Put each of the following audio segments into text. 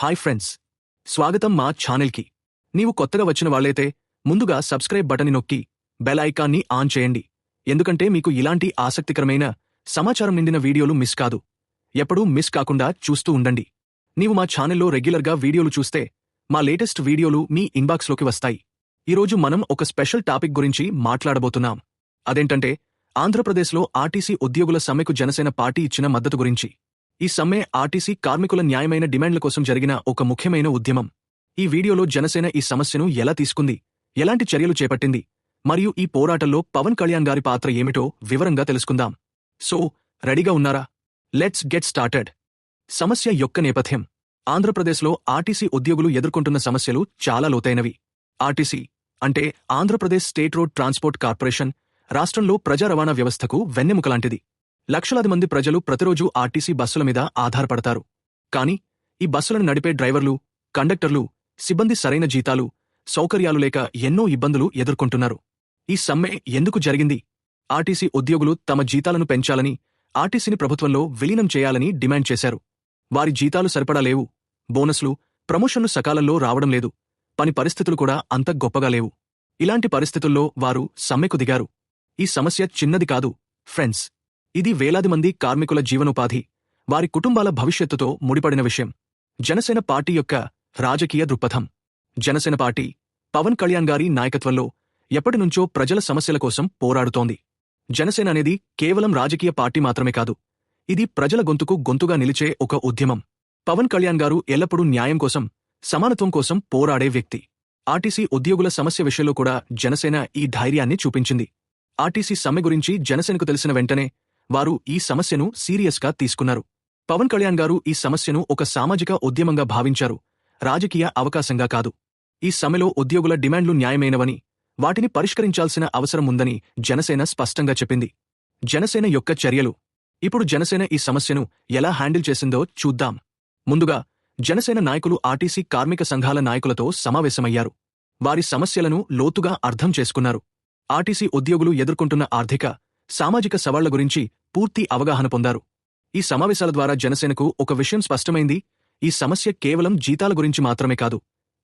Hi friends. స్వాగతం మా ఛానల్కి. నీవు కొత్తగా వచ్చిన వాళ్ళైతే ముందుగా సబ్స్క్రైబ్ బటన్ నొక్కి బెల్ ఐకాన్ని ఆన్ చేయండి. ఎందుకంటే మీకు ఇలాంటి ఆసక్తికరమైన సమాచారం నిండిన వీడియోలు మిస్ కాదు. ఎప్పుడూ మిస్ కాకుండా చూస్తూ ఉండండి. నీవు మా ఛానల్లో రెగ్యులర్గా వీడియోలు చూస్తే మా లేటెస్ట్ వీడియోలు మీ ఇన్బాక్స్లోకి వస్తాయి. ఈరోజు మనం ఒక స్పెషల్ టాపిక్ గురించి మాట్లాడబోతున్నాం. అదేంటంటే ఆంధ్రప్రదేశ్లో ఆర్టీసీ ఉద్యోగుల సమ్మెకు జనసేన పార్టీ ఇచ్చిన మద్దతు గురించి. ఈ సమ్మె ఆర్టీసీ కార్మికుల న్యాయమైన డిమాండ్ల కోసం జరిగిన ఒక ముఖ్యమైన ఉద్యమం. ఈ వీడియోలో జనసేన ఈ సమస్యను ఎలా తీసుకుంది? ఎలాంటి చర్యలు చేపట్టింది? మరియు ఈ పోరాటంలో పవన్ కళ్యాణ్ గారి పాత్ర ఏమిటో వివరంగా తెలుసుకుందాం. సో రెడీగా ఉన్నారా? Let's get started. సమస్య యొక్క నేపథ్యం. ఆంధ్రప్రదేశ్లో ఆర్టీసీ ఉద్యోగులు ఎదుర్కొంటున్న సమస్యలు చాలా లోతైనవి. ఆర్టీసీ అంటే Andhra Pradesh state road transport corporation రాష్ట్రంలో ప్రజా రవాణా వ్యవస్థకు వెన్నెముకలాంటిది లక్షలాది మంది ప్రజలు ప్రతిరోజు ఆర్టీసీ బస్సుల మీద ఆధారపడతారు. కానీ ఈ బస్సులను నడిపే డ్రైవర్లు కండక్టర్లు సిబ్బంది సరైన జీతాలు సౌకర్యాలు లేక ఎన్నో ఇబ్బందులు ఎదుర్కొంటున్నారు. ఈ సమ్మె ఎందుకు జరిగింది? ఆర్టీసీ ఉద్యోగులు తమ జీతాలను పెంచాలని ఆర్టీసీని ప్రభుత్వంలో విలీనం చేయాలని డిమాండ్ చేశారు. వారి జీతాలు సరిపడా లేవు. బోనస్లు ప్రమోషన్లు సకాలంలో రావడం లేదు. పని పరిస్థితులు కూడా అంత గొప్పగా లేవు. ఇలాంటి పరిస్థితుల్లో వారు సమ్మెకు దిగారు. ఈ సమస్య చిన్నది కాదు ఫ్రెండ్స్. ఇది వేలాది మంది కార్మికుల జీవనోపాధి వారి కుటుంబాల భవిష్యత్తుతో ముడిపడిన విషయం. జనసేన పార్టీ యొక్క రాజకీయ దృక్పథం. జనసేన పార్టీ పవన్ కళ్యాణ్ గారి నాయకత్వంలో ఎప్పటినుంచో ప్రజల సమస్యల కోసం పోరాడుతోంది. జనసేన అనేది కేవలం రాజకీయ పార్టీ మాత్రమే కాదు ఇది ప్రజల గొంతుకు గొంతుగా నిలిచే ఒక ఉద్యమం. పవన్ కళ్యాణ్ గారు ఎల్లప్పుడూ న్యాయం కోసం సమానత్వం కోసం పోరాడే వ్యక్తి. ఆర్టీసీ ఉద్యోగుల సమస్య విషయంలో కూడా జనసేన ఈ ధైర్యాన్ని చూపించింది. ఆర్టీసీ సమ్మె గురించి జనసేనకు తెలిసిన వెంటనే వారు ఈ సమస్యను సీరియస్గా తీసుకున్నారు. పవన్ కళ్యాణ్ గారు ఈ సమస్యను ఒక సామాజిక ఉద్యమంగా భావించారు. రాజకీయ అవకాశంగా కాదు. ఈ సమ్మెలో ఉద్యోగుల డిమాండ్లు న్యాయమైనవని వాటిని పరిష్కరించాల్సిన అవసరం ఉందని జనసేన స్పష్టంగా చెప్పింది. జనసేన యొక్క చర్యలు. ఇప్పుడు జనసేన ఈ సమస్యను ఎలా హ్యాండిల్ చేసిందో చూద్దాం. ముందుగా జనసేన నాయకులు ఆర్టీసీ కార్మిక సంఘాల నాయకులతో సమావేశమయ్యారు. వారి సమస్యలను లోతుగా అర్థం చేసుకున్నారు. ఆర్టీసీ ఉద్యోగులు ఎదుర్కొంటున్న ఆర్థిక సామాజిక సవాళ్ళ గురించి పూర్తి అవగాహన పొందారు. ఈ సమావేశాల ద్వారా జనసేనకు ఒక విషయం స్పష్టమైంది. ఈ సమస్య కేవలం జీతాల గురించి మాత్రమే కాదు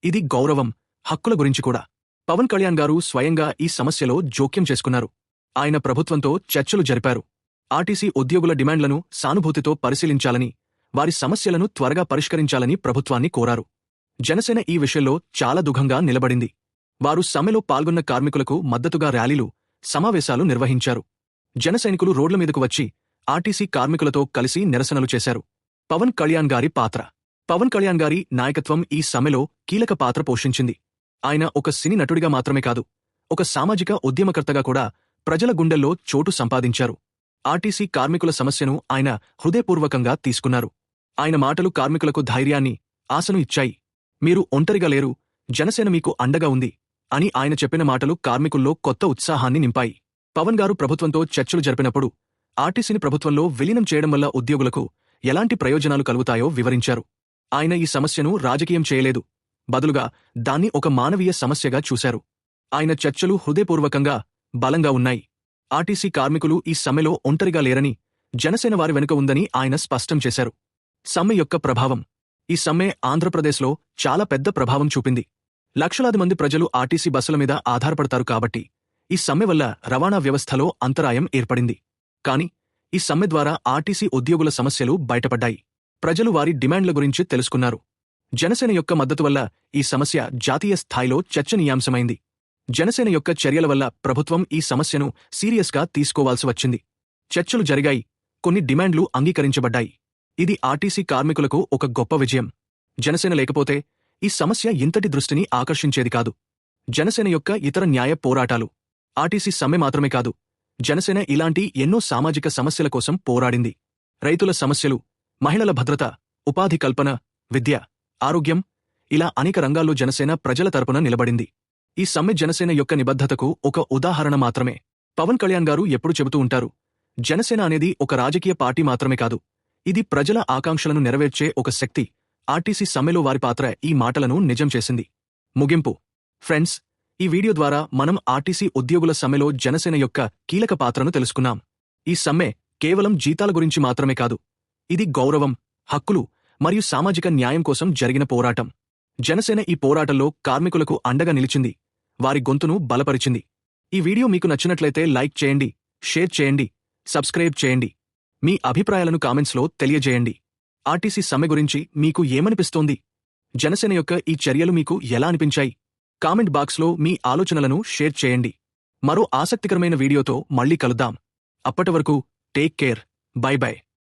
ఇది గౌరవం హక్కుల గురించి కూడా. పవన్ కళ్యాణ్ గారు స్వయంగా ఈ సమస్యలో జోక్యం చేసుకున్నారు. ఆయన ప్రభుత్వంతో చర్చలు జరిపారు. ఆర్టీసీ ఉద్యోగుల డిమాండ్లను సానుభూతితో పరిశీలించాలని వారి సమస్యలను త్వరగా పరిష్కరించాలని ప్రభుత్వాన్ని కోరారు. జనసేన ఈ విషయంలో చాలా దుఃఖంగా నిలబడింది. వారు సమ్మెలో పాల్గొన్న కార్మికులకు మద్దతుగా ర్యాలీలు సమావేశాలు నిర్వహించారు. జనసైనికులు రోడ్ల మీదకు వచ్చి ఆర్టీసీ కార్మికులతో కలిసి నిరసనలు చేశారు. పవన్ కళ్యాణ్ గారి పాత్ర. పవన్ కళ్యాణ్ గారి నాయకత్వం ఈ సమ్మెలో కీలక పాత్ర పోషించింది. ఆయన ఒక సినీ నటుడిగా మాత్రమే కాదు ఒక సామాజిక ఉద్యమకర్తగా కూడా ప్రజల గుండెల్లో చోటు సంపాదించారు. ఆర్టీసీ కార్మికుల సమస్యను ఆయన హృదయపూర్వకంగా తీసుకున్నారు. ఆయన మాటలు కార్మికులకు ధైర్యాన్ని ఆశను ఇచ్చాయి. మీరు ఒంటరిగా లేరు జనసేన మీకు అండగా ఉంది అని ఆయన చెప్పిన మాటలు కార్మికుల్లో కొత్త ఉత్సాహాన్ని నింపాయి. పవన్ గారు ప్రభుత్వంతో చర్చలు జరిపినప్పుడు ఆర్టీసీని ప్రభుత్వంలో విలీనం చేయడం వల్ల ఉద్యోగులకు ఎలాంటి ప్రయోజనాలు కలుగుతాయో వివరించారు. ఆయన ఈ సమస్యను రాజకీయం చేయలేదు. బదులుగా దాన్ని ఒక మానవీయ సమస్యగా చూశారు. ఆయన చర్చలు హృదయపూర్వకంగా బలంగా ఉన్నాయి. ఆర్టీసీ కార్మికులు ఈ సమ్మెలో ఒంటరిగా లేరని జనసేన వారి వెనుక ఉందని ఆయన స్పష్టం చేశారు. సమ్మె యొక్క ప్రభావం. ఈ సమ్మె ఆంధ్రప్రదేశ్లో చాలా పెద్ద ప్రభావం చూపింది. లక్షలాది మంది ప్రజలు ఆర్టీసీ బస్సుల మీద ఆధారపడతారు కాబట్టి ఈ సమ్మె వల్ల రవాణా వ్యవస్థలో అంతరాయం ఏర్పడింది. కాని ఈ సమ్మె ద్వారా ఆర్టీసీ ఉద్యోగుల సమస్యలు బయటపడ్డాయి. ప్రజలు వారి డిమాండ్ల గురించి తెలుసుకున్నారు. జనసేన యొక్క మద్దతు వల్ల ఈ సమస్య జాతీయ స్థాయిలో చర్చనీయాంశమైంది. జనసేన యొక్క చర్యల వల్ల ప్రభుత్వం ఈ సమస్యను సీరియస్గా తీసుకోవాల్సి వచ్చింది. చర్చలు జరిగాయి. కొన్ని డిమాండ్లు అంగీకరించబడ్డాయి. ఇది ఆర్టీసీ కార్మికులకు ఒక గొప్ప విజయం. జనసేన లేకపోతే ఈ సమస్య ఇంతటి దృష్టిని ఆకర్షించేది కాదు. జనసేన యొక్క ఇతర న్యాయ పోరాటాలు. ఆర్టీసీ సమ్మె మాత్రమే కాదు జనసేన ఇలాంటి ఎన్నో సామాజిక సమస్యల కోసం పోరాడింది. రైతుల సమస్యలు మహిళల భద్రత ఉపాధి కల్పన విద్య ఆరోగ్యం ఇలా అనేక రంగాల్లో జనసేన ప్రజల తరపున నిలబడింది. ఈ సమ్మె జనసేన యొక్క నిబద్ధతకు ఒక ఉదాహరణ మాత్రమే. పవన్ కళ్యాణ్ గారు ఎప్పుడు చెబుతూ ఉంటారు జనసేన అనేది ఒక రాజకీయ పార్టీ మాత్రమే కాదు ఇది ప్రజల ఆకాంక్షలను నెరవేర్చే ఒక శక్తి. ఆర్టీసీ సమ్మెలో వారి పాత్ర ఈ మాటలను నిజం చేసింది. ముగింపు. ఫ్రెండ్స్ ఈ వీడియో ద్వారా మనం ఆర్టీసీ ఉద్యోగుల సమ్మెలో జనసేన యొక్క కీలక పాత్రను తెలుసుకున్నాం. ఈ సమ్మె కేవలం జీతాల గురించి మాత్రమే కాదు ఇది గౌరవం హక్కులు మరియు సామాజిక న్యాయం కోసం జరిగిన పోరాటం. జనసేన ఈ పోరాటంలో కార్మికులకు అండగా నిలిచింది వారి గొంతును బలపరిచింది. ఈ వీడియో మీకు నచ్చినట్లయితే లైక్ చేయండి షేర్ చేయండి సబ్స్క్రైబ్ చేయండి. మీ అభిప్రాయాలను కామెంట్స్లో తెలియజేయండి. ఆర్టీసీ సమ్మె గురించి మీకు ఏమనిపిస్తోంది? జనసేన యొక్క ఈ చర్యలు మీకు ఎలా అనిపించాయి? కామెంట్ బాక్స్లో మీ ఆలోచనలను షేర్ చేయండి. మరో ఆసక్తికరమైన వీడియోతో మళ్ళీ కలుద్దాం. అప్పటి వరకు టేక్ కేర్. By by.